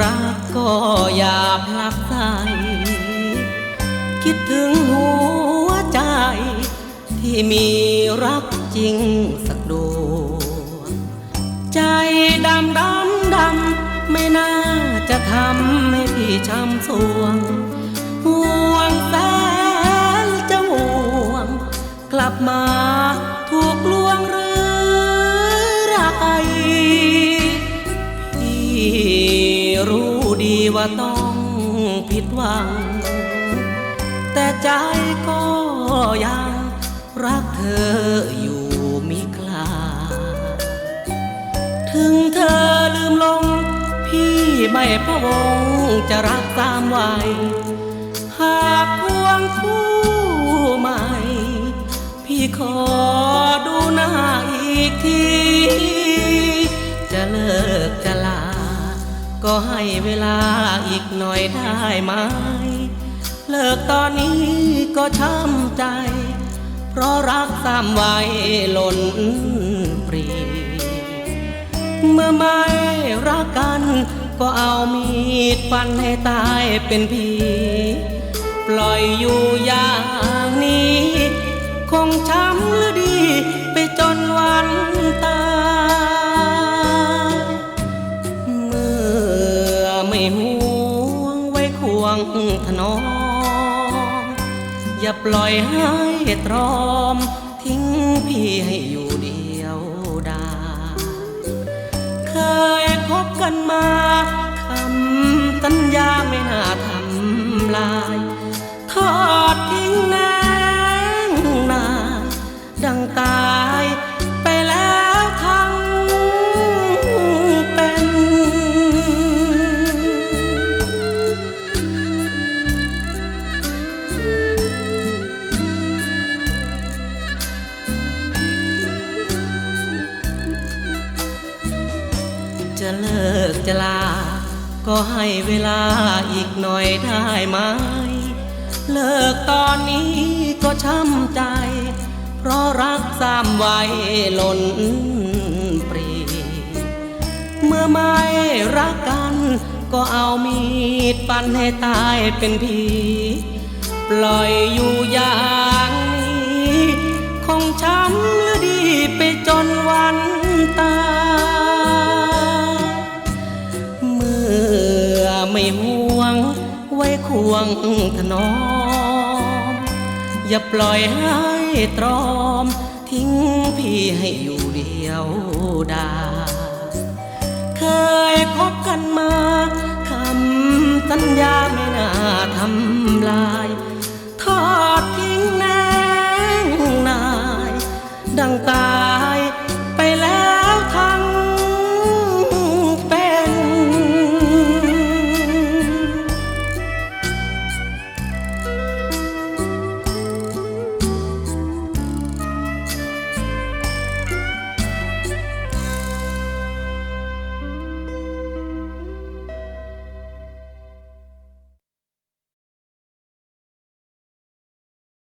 รักก็อย่าพลักใสคิดถึงหัวใจ ที่มีรักจริงสักดวงใจดำดำดำไม่น่าจะทำให้พี่ช้ำสวงห่วงแสนจะห่วง กลับมา ผิดหวัง แต่ใจก็ยังรักเธออยู่มิคลา ถึงเธอลืมลง พี่ไม่พะวงจะรักตามไวหากควงคู่ใหม่ พี่ขอดูหน้าอีกที จะเลิกจะ ก็ให้เวลาอีกหน่อยได้ไหม เลิกตอนนี้ก็ช้ำใจ เพราะรักสามไว้หล่นปรี เมื่อไม่รักกันก็เอามีดฟันให้ตายเป็นผีปล่อยอยู่อย่างนี้ คงช้ำหรือ วงถนอม อย่าปล่อยให้ตรอม ทิ้งพี่ให้อยู่เดียวดายเคยคบกันมาคำสัญญาไม่น่าทำลาย ทอดทิ้งแนงนานดังตาย จะเลิกจะลา ก็ให้เวลาอีกหน่อยได้ไหม เลิกตอนนี้ก็ช้ำใจ เพราะรักสามไว้หล่นปรี เมื่อไม่รักกัน ก็เอามีดฟันให้ตายเป็นผี ปล่อยอยู่อย่างนี้ ไม่ห่วง ไว้ควงถนอม อย่าปล่อยให้ตรอม ทิ้งพี่ให้อยู่เดียวดายเคยคบกัน